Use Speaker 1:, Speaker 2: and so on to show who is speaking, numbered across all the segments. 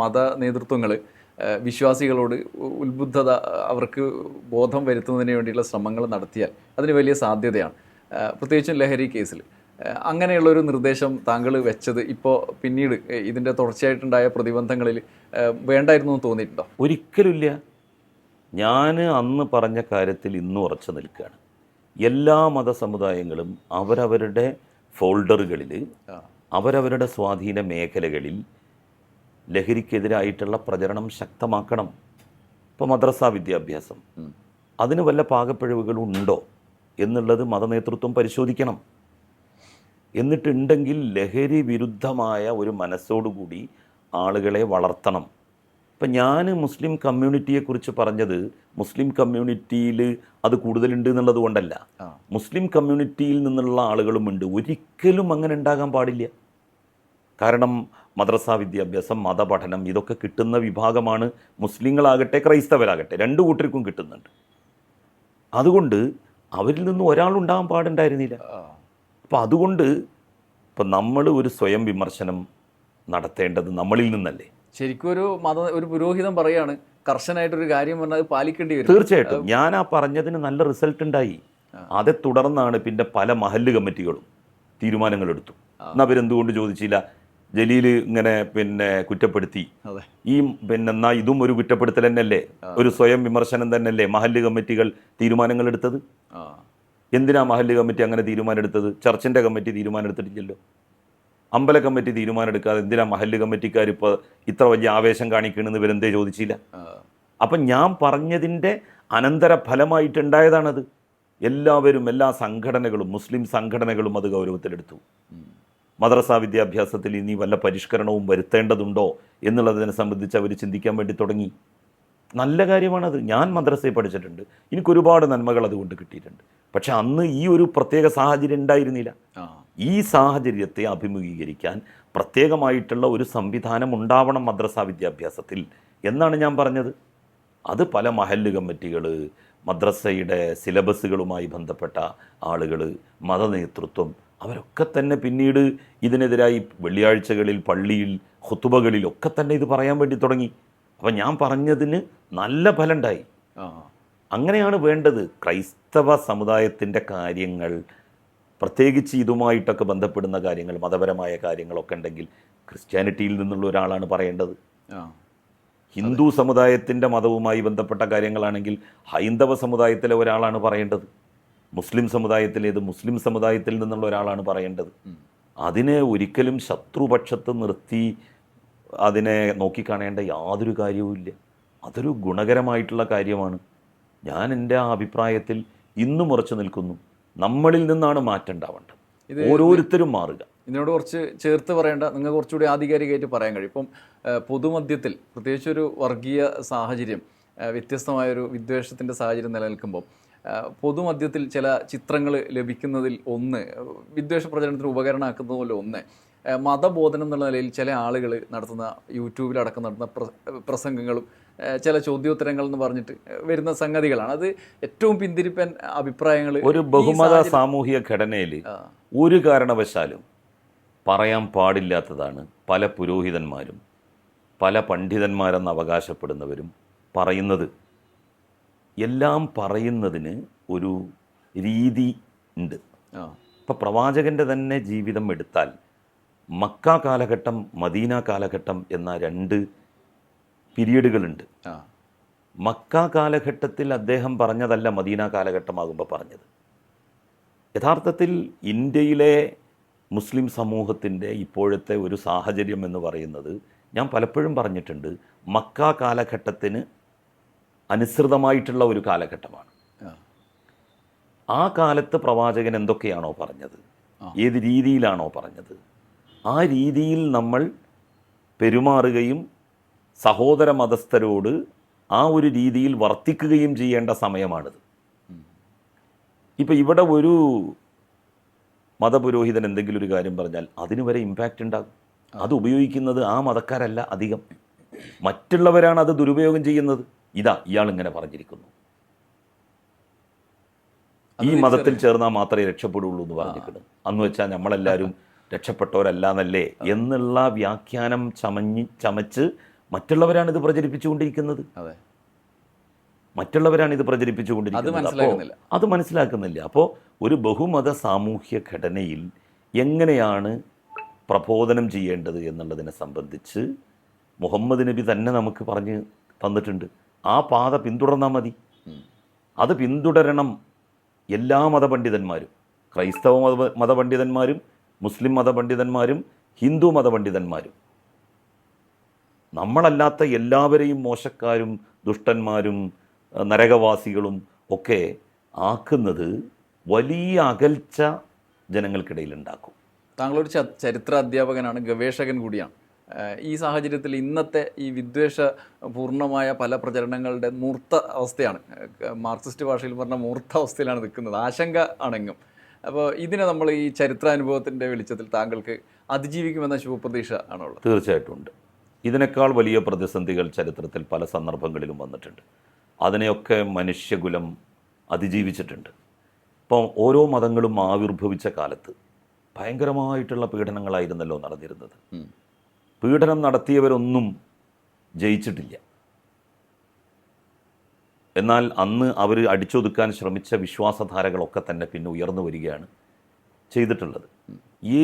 Speaker 1: മത നേതൃത്വങ്ങൾ വിശ്വാസികളോട് ഉത്ബുദ്ധത അവർക്ക് ബോധം വരുത്തുന്നതിന് വേണ്ടിയുള്ള ശ്രമങ്ങൾ നടത്തിയാൽ അതിന് വലിയ സാധ്യതയാണ്. പ്രത്യേകിച്ചും ലഹരി കേസിൽ അങ്ങനെയുള്ളൊരു നിർദ്ദേശം താങ്കൾ വെച്ചത് ഇപ്പോൾ പിന്നീട് ഇതിന്റെ തുടർച്ചയായിട്ടുണ്ടായ പ്രതിബന്ധങ്ങളിൽ വേണ്ടായിരുന്നു എന്ന് തോന്നിയിട്ടുണ്ടോ?
Speaker 2: ഒരിക്കലുമില്ല. ഞാൻ അന്ന് പറഞ്ഞ കാര്യത്തിൽ ഇന്നും ഉറച്ചു നിൽക്കുകയാണ്. എല്ലാ മതസമുദായങ്ങളും അവരവരുടെ ഫോൾഡറുകളിൽ. അവരവരുടെ സ്വാധീന മേഖലകളിൽ ലഹരിക്കെതിരായിട്ടുള്ള പ്രചരണം ശക്തമാക്കണം. ഇപ്പോൾ മദ്രസ വിദ്യാഭ്യാസം. അതിന് വല്ല പാകപ്പിഴവുകളും ഉണ്ടോ എന്നുള്ളത് മതനേതൃത്വം പരിശോധിക്കണം. എന്നിട്ടുണ്ടെങ്കിൽ ലഹരി വിരുദ്ധമായ ഒരു മനസ്സോടുകൂടി ആളുകളെ വളർത്തണം. ഇപ്പം ഞാൻ മുസ്ലിം കമ്മ്യൂണിറ്റിയെക്കുറിച്ച് പറഞ്ഞത് മുസ്ലിം കമ്മ്യൂണിറ്റിയിൽ അത് കൂടുതലുണ്ട് എന്നുള്ളത് കൊണ്ടല്ല. മുസ്ലിം കമ്മ്യൂണിറ്റിയിൽ നിന്നുള്ള ആളുകളുമുണ്ട്. ഒരിക്കലും അങ്ങനെ ഉണ്ടാകാൻ പാടില്ല. കാരണം മദ്രസ വിദ്യാഭ്യാസം മതപഠനം ഇതൊക്കെ കിട്ടുന്ന വിഭാഗമാണ് മുസ്ലിങ്ങളാകട്ടെ ക്രൈസ്തവരാകട്ടെ. രണ്ടു കൂട്ടർക്കും കിട്ടുന്നുണ്ട്. അതുകൊണ്ട് അവരിൽ നിന്ന് ഒരാളുണ്ടാകാൻ പാടുണ്ടായിരുന്നില്ല.
Speaker 1: ആ.
Speaker 2: അപ്പം അതുകൊണ്ട് ഇപ്പം നമ്മൾ ഒരു സ്വയം വിമർശനം നടത്തേണ്ടത് നമ്മളിൽ നിന്നല്ലേ.
Speaker 1: ശരിക്കും ഒരു മത ഒരു പുരോഹിതം പറയാണ് കർശനായിട്ടൊരു കാര്യം പറഞ്ഞാൽ അത് പാലിക്കേണ്ടി വരും.
Speaker 2: തീർച്ചയായിട്ടും. ഞാൻ ആ പറഞ്ഞതിന് നല്ല റിസൾട്ട് ഉണ്ടായി. അതേ തുടർന്നാണ് പിന്നെ പല മഹല്ല് കമ്മിറ്റികളും തീരുമാനങ്ങളെടുത്തു. എന്നാൽ അവരെന്തുകൊണ്ട് ചോദിച്ചില്ല? ജലീൽ ഇങ്ങനെ പിന്നെ കുറ്റപ്പെടുത്തി. ഈ പിന്നെ എന്നാ ഇതും ഒരു കുറ്റപ്പെടുത്തൽ തന്നെയല്ലേ? ഒരു സ്വയം വിമർശനം തന്നെയല്ലേ മഹല്ല് കമ്മിറ്റികൾ തീരുമാനങ്ങൾ എടുത്തത് എന്തിനാ മഹല്ല് കമ്മിറ്റി അങ്ങനെ തീരുമാനം എടുത്തത് ചർച്ചിന്റെ കമ്മിറ്റി തീരുമാനം എടുത്തിട്ടില്ലല്ലോ അമ്പല കമ്മിറ്റി തീരുമാനം എടുക്കാതെ എന്തിനാ മഹല്ല് കമ്മിറ്റിക്കാർ ഇപ്പോൾ ഇത്ര വലിയ ആവേശം കാണിക്കണമെന്ന് ഇവരെന്തേ ചോദിച്ചില്ല. അപ്പം ഞാൻ പറഞ്ഞതിന്റെ അനന്തര ഫലമായിട്ടുണ്ടായതാണത്. എല്ലാവരും എല്ലാ സംഘടനകളും മുസ്ലിം സംഘടനകളും അത് ഗൗരവത്തിലെടുത്തു. മദ്രസ വിദ്യാഭ്യാസത്തിൽ ഇനി വല്ല പരിഷ്കരണവും വരുത്തേണ്ടതുണ്ടോ എന്നുള്ളതിനെ സംബന്ധിച്ച് അവർ ചിന്തിക്കാൻ വേണ്ടി തുടങ്ങി. നല്ല കാര്യമാണത്. ഞാൻ മദ്രസയിൽ പഠിച്ചിട്ടുണ്ട്. എനിക്ക് ഒരുപാട് നന്മകൾ അതുകൊണ്ട് കിട്ടിയിട്ടുണ്ട്. പക്ഷെ അന്ന് ഈ ഒരു പ്രത്യേക സാഹചര്യം ഉണ്ടായിരുന്നില്ല. ഈ സാഹചര്യത്തെ അഭിമുഖീകരിക്കാൻ പ്രത്യേകമായിട്ടുള്ള ഒരു സംവിധാനം ഉണ്ടാവണം മദ്രസാ വിദ്യാഭ്യാസത്തിൽ എന്നാണ് ഞാൻ പറഞ്ഞത്. അത് പല മഹല്ല് കമ്മിറ്റികൾ മദ്രസയുടെ സിലബസുകളുമായി ബന്ധപ്പെട്ട ആളുകൾ മതനേതൃത്വം അവരൊക്കെ തന്നെ പിന്നീട് ഇതിനെതിരായി വെള്ളിയാഴ്ചകളിൽ പള്ളിയിൽ ഹുത്തുബകളിലൊക്കെ തന്നെ ഇത് പറയാൻ വേണ്ടി തുടങ്ങി. അപ്പം ഞാൻ പറഞ്ഞതിന് നല്ല ഫലമുണ്ടായി അങ്ങനെയാണ് വേണ്ടത്. ക്രൈസ്തവ സമുദായത്തിന്റെ കാര്യങ്ങൾ പ്രത്യേകിച്ച് ഇതുമായിട്ടൊക്കെ ബന്ധപ്പെടുന്ന കാര്യങ്ങൾ മതപരമായ കാര്യങ്ങളൊക്കെ ഉണ്ടെങ്കിൽ ക്രിസ്ത്യാനിറ്റിയിൽ നിന്നുള്ള ഒരാളാണ് പറയേണ്ടത്. ഹിന്ദു സമുദായത്തിന്റെ മതവുമായി ബന്ധപ്പെട്ട കാര്യങ്ങളാണെങ്കിൽ ഹൈന്ദവ സമുദായത്തിലെ ഒരാളാണ് പറയേണ്ടത്. മുസ്ലിം സമുദായത്തിലേത് മുസ്ലിം സമുദായത്തിൽ നിന്നുള്ള ഒരാളാണ് പറയേണ്ടത്. അതിനെ ഒരിക്കലും ശത്രുപക്ഷത്ത് നിർത്തി അതിനെ നോക്കിക്കാണേണ്ട യാതൊരു കാര്യവുമില്ല അതൊരു ഗുണകരമായിട്ടുള്ള കാര്യമാണ്. ഞാൻ എന്റെ ആ അഭിപ്രായത്തിൽ ഇന്നും ഉറച്ചു നിൽക്കുന്നു. നമ്മളിൽ നിന്നാണ് മാറ്റം ഉണ്ടാവേണ്ടത്. ഓരോരുത്തരും മാറുക.
Speaker 1: ഇതിനോട് കുറച്ച് ചേർത്ത് പറയേണ്ട നിങ്ങൾ കുറച്ചുകൂടി ആധികാരികമായിട്ട് പറയാൻ കഴിയും. ഇപ്പം പൊതുമധ്യത്തിൽ പ്രത്യേകിച്ച് ഒരു വർഗീയ സാഹചര്യം വ്യത്യസ്തമായൊരു വിദ്വേഷത്തിന്റെ സാഹചര്യം നിലനിൽക്കുമ്പോൾ പൊതുമധ്യത്തിൽ ചില ചിത്രങ്ങൾ ലഭിക്കുന്നതിൽ ഒന്ന് വിദ്വേഷ പ്രചരണത്തിന് ഉപകരണമാക്കുന്നത് പോലെ ഒന്ന്. മതബോധനം എന്നുള്ള നിലയിൽ ചില ആളുകൾ നടത്തുന്ന യൂട്യൂബിലടക്കം നടത്തുന്ന പ്ര- പ്രസംഗങ്ങളും ചില ചോദ്യോത്തരങ്ങൾ എന്ന് പറഞ്ഞിട്ട് വരുന്ന സംഗതികളാണ്. അത് ഏറ്റവും പിന്തിരിപ്പൻ അഭിപ്രായങ്ങൾ
Speaker 2: ഒരു ബഹുമത സാമൂഹിക ഘടനയിൽ ഒരു കാരണവശാലും പറയാൻ പാടില്ലാത്തതാണ് പല പുരോഹിതന്മാരും പല പണ്ഡിതന്മാരെന്ന് അവകാശപ്പെടുന്നവരും പറയുന്നത്. എല്ലാം പറയുന്നതിന് ഒരു രീതി ഉണ്ട്. ഇപ്പം പ്രവാചകന്റെ തന്നെ ജീവിതം എടുത്താൽ മക്ക കാലഘട്ടം മദീന കാലഘട്ടം എന്ന രണ്ട് പീരീഡുകളുണ്ട് മക്ക കാലഘട്ടത്തിൽ അദ്ദേഹം പറഞ്ഞതല്ല മദീന കാലഘട്ടമാകുമ്പോൾ പറഞ്ഞത്. യഥാർത്ഥത്തിൽ ഇന്ത്യയിലെ മുസ്ലിം സമൂഹത്തിന്റെ ഇപ്പോഴത്തെ ഒരു സാഹചര്യം എന്ന് പറയുന്നത് ഞാൻ പലപ്പോഴും പറഞ്ഞിട്ടുണ്ട് മക്ക കാലഘട്ടത്തിന് അനുസൃതമായിട്ടുള്ള ഒരു കാലഘട്ടമാണ്.
Speaker 1: ആ.
Speaker 2: കാലത്ത് പ്രവാചകൻ എന്തൊക്കെയാണോ പറഞ്ഞത്. ഏത് രീതിയിലാണോ പറഞ്ഞത്? ആ രീതിയിൽ നമ്മൾ പെരുമാറുകയും സഹോദര മതസ്ഥരോട് ആ ഒരു രീതിയിൽ വർത്തിക്കുകയും ചെയ്യേണ്ട സമയമാണിത്. ഇപ്പം ഇവിടെ ഒരു മതപുരോഹിതൻ എന്തെങ്കിലും ഒരു കാര്യം പറഞ്ഞാൽ അതിന് വരെ ഇമ്പാക്റ്റ് ഉണ്ടാകും. അത് ഉപയോഗിക്കുന്നത് ആ മതക്കാരല്ല അധികം. മറ്റുള്ളവരാണ് അത് ദുരുപയോഗം ചെയ്യുന്നത്. ഇതാ ഇയാൾ ഇങ്ങനെ പറഞ്ഞിരിക്കുന്നു. ഈ മതത്തിൽ ചേർന്നാൽ മാത്രമേ രക്ഷപ്പെടുള്ളൂ എന്ന് പറഞ്ഞിരിക്കുന്നു. അന്ന് വെച്ചാൽ നമ്മളെല്ലാവരും രക്ഷപ്പെട്ടവരല്ല എന്നല്ലേ എന്നുള്ള വ്യാഖ്യാനം ചമഞ്ഞ് ചമച്ച് മറ്റുള്ളവരാണ് ഇത് പ്രചരിപ്പിച്ചുകൊണ്ടിരിക്കുന്നത്. മറ്റുള്ളവരാണ് ഇത് പ്രചരിപ്പിച്ചുകൊണ്ടിരിക്കുന്നത്. അത് മനസ്സിലാക്കുന്നില്ല. അപ്പോൾ ഒരു ബഹുമത സാമൂഹ്യ ഘടനയിൽ എങ്ങനെയാണ് പ്രബോധനം ചെയ്യേണ്ടത് എന്നുള്ളതിനെ സംബന്ധിച്ച് മുഹമ്മദ് നബി തന്നെ നമുക്ക് പറഞ്ഞ് തന്നിട്ടുണ്ട്. ആ പാത പിന്തുടർന്നാൽ മതി. അത് പിന്തുടരണം എല്ലാ മതപണ്ഡിതന്മാരും. ക്രൈസ്തവ മത മതപണ്ഡിതന്മാരും മുസ്ലിം മതപണ്ഡിതന്മാരും ഹിന്ദു മതപണ്ഡിതന്മാരും. നമ്മളല്ലാത്ത എല്ലാവരെയും മോശക്കാരും ദുഷ്ടന്മാരും നരകവാസികളും ഒക്കെ ആക്കുന്നത് വലിയ അകൽച്ച ജനങ്ങൾക്കിടയിൽ ഉണ്ടാക്കും.
Speaker 1: താങ്കളൊരു ചരിത്ര അധ്യാപകനാണ് ഗവേഷകൻ കൂടിയാണ്. ഈ സാഹചര്യത്തിൽ ഇന്നത്തെ ഈ വിദ്വേഷ പൂർണമായ പല പ്രചരണങ്ങളുടെ മൂർത്ത അവസ്ഥയാണ്. മാർക്സിസ്റ്റ് ഭാഷയിൽ പറഞ്ഞ മൂർത്ത അവസ്ഥയിലാണ് നിൽക്കുന്നത്. ആശങ്ക അണങ്ങും. അപ്പോൾ ഇതിനെ നമ്മൾ ഈ ചരിത്രാനുഭവത്തിന്റെ വെളിച്ചത്തിൽ താങ്കൾക്ക് അതിജീവിക്കുമെന്ന ശുഭപ്രതീക്ഷ ആണുള്ളത്.
Speaker 2: തീർച്ചയായിട്ടും ഉണ്ട്. ഇതിനേക്കാൾ വലിയ പ്രതിസന്ധികൾ ചരിത്രത്തിൽ പല സന്ദർഭങ്ങളിലും വന്നിട്ടുണ്ട്. അതിനെയൊക്കെ മനുഷ്യകുലം അതിജീവിച്ചിട്ടുണ്ട്. ഇപ്പം ഓരോ മതങ്ങളും ആവിർഭവിച്ച കാലത്ത് ഭയങ്കരമായിട്ടുള്ള പീഡനങ്ങളായിരുന്നല്ലോ നടന്നിരുന്നത്. പീഡനം നടത്തിയവരൊന്നും ജയിച്ചിട്ടില്ല. എന്നാൽ അന്ന് അവർ അടിച്ചൊതുക്കാൻ ശ്രമിച്ച വിശ്വാസധാരകളൊക്കെ തന്നെ പിന്നെ ഉയർന്നു വരികയാണ് ചെയ്തിട്ടുള്ളത്.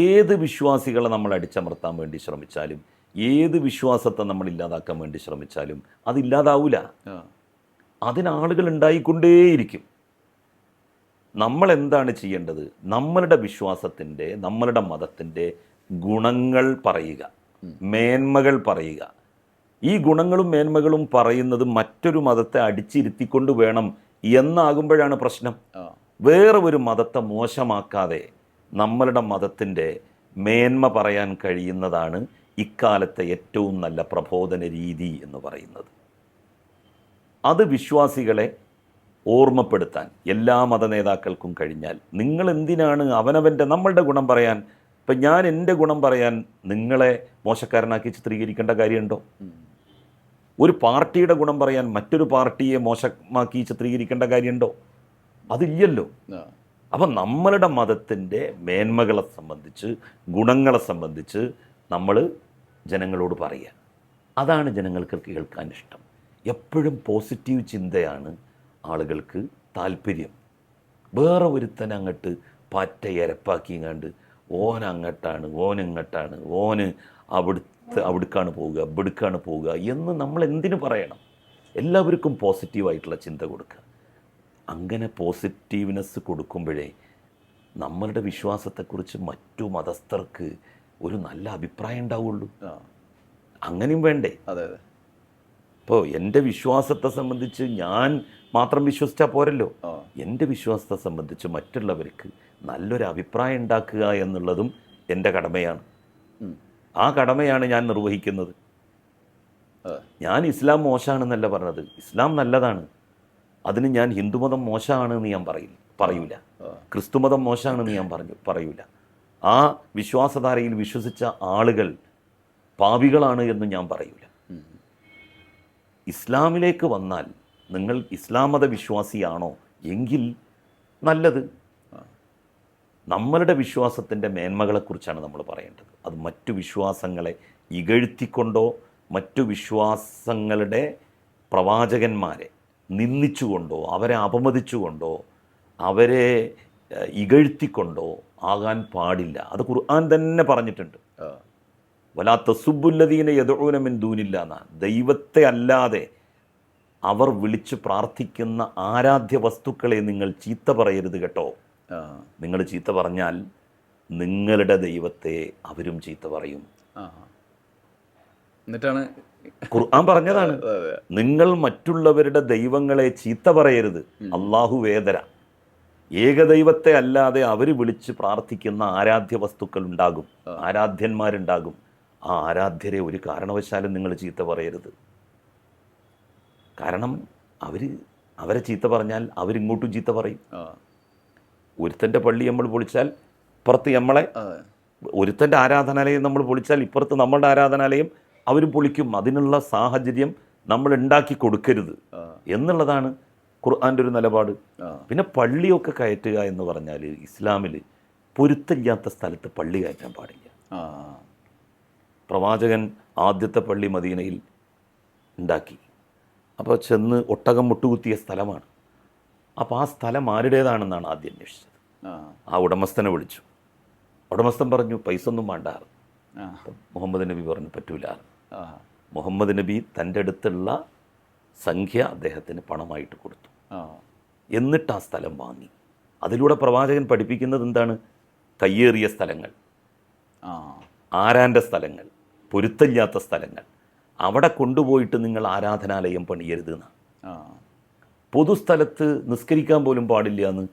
Speaker 2: ഏത് വിശ്വാസികളെ നമ്മൾ അടിച്ചമർത്താൻ വേണ്ടി ശ്രമിച്ചാലും ഏത് വിശ്വാസത്തെ നമ്മൾ ഇല്ലാതാക്കാൻ വേണ്ടി ശ്രമിച്ചാലും അതില്ലാതാവൂല. അതിനാളുകൾ ഉണ്ടായിക്കൊണ്ടേയിരിക്കും നമ്മൾ എന്താണ് ചെയ്യേണ്ടത്? നമ്മളുടെ വിശ്വാസത്തിന്റെ നമ്മളുടെ മതത്തിന്റെ ഗുണങ്ങൾ പറയുക. മേന്മകൾ പറയുക. ഈ ഗുണങ്ങളും മേന്മകളും പറയുന്നത് മറ്റൊരു മതത്തെ അടിച്ചിരുത്തിക്കൊണ്ട് വേണം എന്നാകുമ്പോഴാണ് പ്രശ്നം. വേറെ ഒരു മതത്തെ മോശമാക്കാതെ നമ്മളുടെ മതത്തിന്റെ മേന്മ പറയാൻ കഴിയുന്നതാണ് ഇക്കാലത്തെ ഏറ്റവും നല്ല പ്രബോധന രീതി എന്ന് പറയുന്നത്. അത് വിശ്വാസികളെ ഓർമ്മപ്പെടുത്താൻ എല്ലാ മത നേതാക്കൾക്കും കഴിഞ്ഞാൽ നിങ്ങൾ എന്തിനാണ് അവനവന്റെ നമ്മളുടെ ഗുണം പറയാൻ ഇപ്പം ഞാൻ എന്റെ ഗുണം പറയാൻ നിങ്ങളെ മോശക്കാരനാക്കി ചിത്രീകരിക്കേണ്ട കാര്യമുണ്ടോ? ഒരു പാർട്ടിയുടെ ഗുണം പറയാൻ മറ്റൊരു പാർട്ടിയെ മോശമാക്കി ചിത്രീകരിക്കേണ്ട കാര്യമുണ്ടോ? അതില്ലല്ലോ. അപ്പം നമ്മളുടെ മതത്തിന്റെ മേന്മകളെ സംബന്ധിച്ച് ഗുണങ്ങളെ സംബന്ധിച്ച് നമ്മൾ ജനങ്ങളോട് പറയുക. അതാണ് ജനങ്ങൾക്ക് കേൾക്കാൻ ഇഷ്ടം. എപ്പോഴും പോസിറ്റീവ് ചിന്തയാണ് ആളുകൾക്ക് താല്പര്യം. വേറെ ഒരുത്തനങ്ങട്ട് പാറ്റ ഇരപ്പാക്കിങ്ങാണ്ട് ഓൻ അങ്ങട്ടാണ് ഓൻ ഇങ്ങട്ടാണ് ഓന് അവിടുത്തെ അവിടുക്കാണ് പോവുക ഇവിടുക്കാണ് പോവുക എന്ന് നമ്മൾ എന്തിനു പറയണം? എല്ലാവർക്കും പോസിറ്റീവായിട്ടുള്ള ചിന്ത കൊടുക്കുക. അങ്ങനെ പോസിറ്റീവ്നെസ് കൊടുക്കുമ്പോഴേ നമ്മളുടെ വിശ്വാസത്തെക്കുറിച്ച് മറ്റു മതസ്ഥർക്ക് ഒരു നല്ല അഭിപ്രായം ഉണ്ടാവുള്ളൂ. അങ്ങനെയും വേണ്ടേ?
Speaker 1: അതെ അതെ.
Speaker 2: ഇപ്പോൾ എന്റെ വിശ്വാസത്തെ സംബന്ധിച്ച് ഞാൻ മാത്രം വിശ്വസിച്ചാൽ പോരല്ലോ. എന്റെ വിശ്വാസത്തെ സംബന്ധിച്ച് മറ്റുള്ളവർക്ക് നല്ലൊരു അഭിപ്രായം ഉണ്ടാക്കുക എന്നുള്ളതും എന്റെ കടമയാണ്. ആ കടമയാണ് ഞാൻ നിർവഹിക്കുന്നത്. ഞാൻ ഇസ്ലാം മോശമാണെന്നല്ല പറഞ്ഞത്. ഇസ്ലാം നല്ലതാണ്. അതിന് ഞാൻ ഹിന്ദുമതം മോശമാണെന്ന് ഞാൻ പറയില്ല. പറയൂല. ക്രിസ്തുമതം മോശമാണെന്ന് ഞാൻ പറഞ്ഞു. പറയൂല. ആ വിശ്വാസധാരയിൽ വിശ്വസിച്ച ആളുകൾ പാപികളാണ് എന്ന് ഞാൻ പറയൂല. ഇസ്ലാമിലേക്ക് വന്നാൽ നിങ്ങൾ ഇസ്ലാം മത വിശ്വാസിയാണോ എങ്കിൽ നല്ലത്. നമ്മളുടെ വിശ്വാസത്തിന്റെ മേന്മകളെക്കുറിച്ചാണ് നമ്മൾ പറയേണ്ടത്. അത് മറ്റു വിശ്വാസങ്ങളെ ഇകഴ്ത്തിക്കൊണ്ടോ മറ്റു വിശ്വാസങ്ങളുടെ പ്രവാചകന്മാരെ നിന്ദിച്ചുകൊണ്ടോ അവരെ അപമതിച്ചുകൊണ്ടോ അവരെ ഇകഴ്ത്തിക്കൊണ്ടോ ആകാൻ പാടില്ല. അത് ഖുർആൻ തന്നെ പറഞ്ഞിട്ടുണ്ട്.
Speaker 1: വലാത്ത
Speaker 2: വലാ തസുബുല്ലദീന യദൂന മിൻ ദൂനില്ല എന്നാണ് ദൈവത്തെ അല്ലാതെ അവർ വിളിച്ച് പ്രാർത്ഥിക്കുന്ന ആരാധ്യ വസ്തുക്കളെ നിങ്ങൾ ചീത്ത പറയരുത് കേട്ടോ. നിങ്ങൾ ചീത്ത പറഞ്ഞാൽ നിങ്ങളുടെ ദൈവത്തെ അവരും ചീത്ത പറയും.
Speaker 1: എന്നിട്ടാണ്?
Speaker 2: ഖുർആൻ പറഞ്ഞതാണ്. നിങ്ങൾ മറ്റുള്ളവരുടെ ദൈവങ്ങളെ ചീത്ത പറയരുത്. അള്ളാഹു വേദര ഏകദൈവത്തെ അല്ലാതെ അവർ വിളിച്ച് പ്രാർത്ഥിക്കുന്ന ആരാധ്യ വസ്തുക്കൾ ഉണ്ടാകും. ആരാധ്യന്മാരുണ്ടാകും. ആ ആരാധ്യരെ ഒരു കാരണവശാലും നിങ്ങൾ ചീത്ത പറയരുത്. കാരണം അവർ അവരെ ചീത്ത പറഞ്ഞാൽ അവരിങ്ങോട്ടും ചീത്ത പറയും. ഒരുത്തന്റെ പള്ളി നമ്മൾ പൊളിച്ചാൽ ഇപ്പുറത്ത് നമ്മളെ ഒരുത്തന്റെ ആരാധനാലയം നമ്മൾ പൊളിച്ചാൽ ഇപ്പുറത്ത് നമ്മളുടെ ആരാധനാലയം അവരും പൊളിക്കും. അതിനുള്ള സാഹചര്യം നമ്മൾ ഉണ്ടാക്കി കൊടുക്കരുത് എന്നുള്ളതാണ് ഖുർആന്റെ ഒരു നിലപാട്. പിന്നെ പള്ളിയൊക്കെ കയറ്റുക എന്ന് പറഞ്ഞാൽ ഇസ്ലാമിൽ പൊരുത്തില്ലാത്ത സ്ഥലത്ത് പള്ളി കയറ്റാൻ പാടില്ല. പ്രവാചകൻ ആദ്യത്തെ പള്ളി മദീനയിൽ ഉണ്ടാക്കി. അപ്പോൾ ചെന്ന് ഒട്ടകം മുട്ടുകുത്തിയ സ്ഥലമാണ്. അപ്പോൾ ആ സ്ഥലം ആരുടേതാണെന്നാണ് ആദ്യം അന്വേഷിച്ചത്.
Speaker 1: ആ.
Speaker 2: ഉടമസ്ഥനെ വിളിച്ചു. ഉടമസ്ഥൻ പറഞ്ഞു പൈസ ഒന്നും വേണ്ട.
Speaker 1: ആ.
Speaker 2: മുഹമ്മദ് നബി പറഞ്ഞു പറ്റൂല. മുഹമ്മദ് നബി തന്റെ അടുത്തുള്ള സംഖ്യ അദ്ദേഹത്തിന് പണമായിട്ട് കൊടുത്തു. എന്നിട്ട് ആ സ്ഥലം വാങ്ങി. അതിലൂടെ പ്രവാചകൻ പഠിപ്പിക്കുന്നത് എന്താണ്? കയ്യേറിയ സ്ഥലങ്ങൾ. ആരാന്റെ സ്ഥലങ്ങൾ? പൊരുത്തല്ലാത്ത സ്ഥലങ്ങൾ. അവിടെ കൊണ്ടുപോയിട്ട് നിങ്ങൾ ആരാധനാലയം പണിയരുത് എന്നാണ്
Speaker 1: ആ.
Speaker 2: പൊതുസ്ഥലത്ത് നിസ്കരിക്കാൻ പോലും പാടില്ല എന്ന്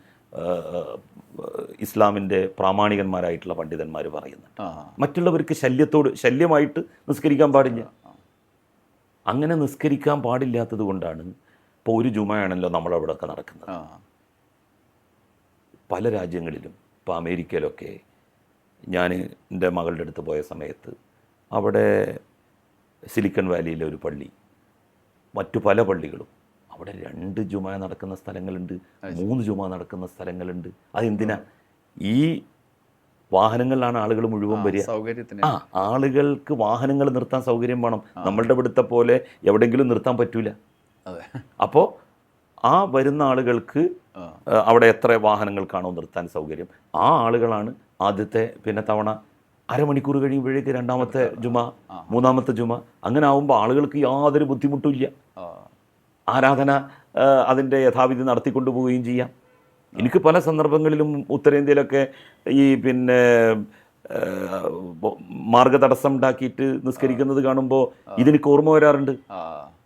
Speaker 2: ഇസ്ലാമിന്റെ പ്രാമാണികന്മാരായിട്ടുള്ള പണ്ഡിതന്മാർ പറയുന്നുണ്ട്. മറ്റുള്ളവർക്ക് ശല്യത്തോട് ശല്യമായിട്ട് നിസ്കരിക്കാൻ പാടില്ല. അങ്ങനെ നിസ്കരിക്കാൻ പാടില്ലാത്തത് കൊണ്ടാണ് ഇപ്പോൾ ഒരു ജുമയാണല്ലോ നമ്മളവിടെയൊക്കെ നടക്കുന്നത്. പല രാജ്യങ്ങളിലും ഇപ്പോൾ അമേരിക്കയിലൊക്കെ ഞാൻ എന്റെ മകളുടെ അടുത്ത് പോയ സമയത്ത് അവിടെ സിലിക്കൺ വാലിയിലെ ഒരു പള്ളി. മറ്റു പല പള്ളികളും. അവിടെ രണ്ട് ജുമ നടക്കുന്ന സ്ഥലങ്ങളുണ്ട് മൂന്ന് ജുമ നടക്കുന്ന സ്ഥലങ്ങളുണ്ട്. അതെന്തിനാ? ഈ വാഹനങ്ങളിലാണ് ആളുകൾ മുഴുവൻ വരിക.
Speaker 1: സൗകര്യത്തിന്.
Speaker 2: ആ ആളുകൾക്ക് വാഹനങ്ങൾ നിർത്താൻ സൗകര്യം വേണം. നമ്മളുടെ ഇവിടുത്തെ പോലെ എവിടെയെങ്കിലും നിർത്താൻ പറ്റൂല. അപ്പോൾ ആ വരുന്ന ആളുകൾക്ക് അവിടെ എത്ര വാഹനങ്ങൾക്കാണോ നിർത്താൻ സൗകര്യം. ആ ആളുകളാണ് ആദ്യത്തെ പിന്നെ തവണ അരമണിക്കൂർ കഴിയുമ്പോഴേക്ക് രണ്ടാമത്തെ ജുമ മൂന്നാമത്തെ ജുമ. അങ്ങനെ ആവുമ്പോൾ ആളുകൾക്ക് യാതൊരു ബുദ്ധിമുട്ടും ഇല്ല. ആരാധന അതിന്റെ യഥാവിധി നടത്തിക്കൊണ്ടു പോവുകയും ചെയ്യാം. എനിക്ക് പല സന്ദർഭങ്ങളിലും ഉത്തരേന്ത്യയിലൊക്കെ ഈ പിന്നെ മാർഗതടസ്സം ഉണ്ടാക്കിയിട്ട് നിസ്കരിക്കുന്നത് കാണുമ്പോൾ ഇതെനിക്ക് ഓർമ്മ വരാറുണ്ട്.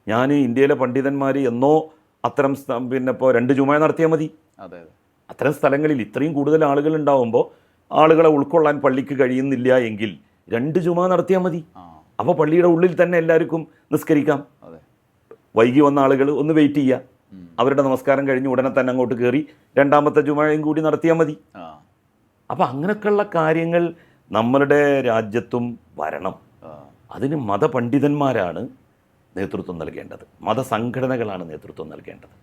Speaker 2: ഞാൻ ഇന്ത്യയിലെ പണ്ഡിതന്മാർ എന്നോ അത്തരം സ്ഥ- പിന്നെ ഇപ്പോൾ രണ്ട് ജുമ നടത്തിയാൽ മതി.
Speaker 1: അതെ അതെ.
Speaker 2: അത്തരം സ്ഥലങ്ങളിൽ ഇത്രയും കൂടുതൽ ആളുകൾ ഉണ്ടാവുമ്പോൾ ആളുകളെ ഉൾക്കൊള്ളാൻ പള്ളിക്ക് കഴിയുന്നില്ല എങ്കിൽ രണ്ട് ജുമ നടത്തിയാൽ മതി.
Speaker 1: അപ്പൊ
Speaker 2: അപ്പോൾ പള്ളിയുടെ ഉള്ളിൽ തന്നെ എല്ലാവർക്കും നിസ്കരിക്കാം. വൈകി വന്ന ആളുകൾ ഒന്ന് വെയിറ്റ് ചെയ്യുക. അവരുടെ നമസ്കാരം കഴിഞ്ഞ് ഉടനെ തന്നെ അങ്ങോട്ട് കയറി രണ്ടാമത്തെ ജുമായും കൂടി നടത്തിയാൽ മതി.
Speaker 1: അപ്പൊ
Speaker 2: അപ്പോൾ അങ്ങനെയൊക്കെയുള്ള കാര്യങ്ങൾ നമ്മളുടെ രാജ്യത്തും വരണം. അതിന് മതപണ്ഡിതന്മാരാണ് നേതൃത്വം നൽകേണ്ടത്. മതസംഘടനകളാണ് നേതൃത്വം നൽകേണ്ടത്.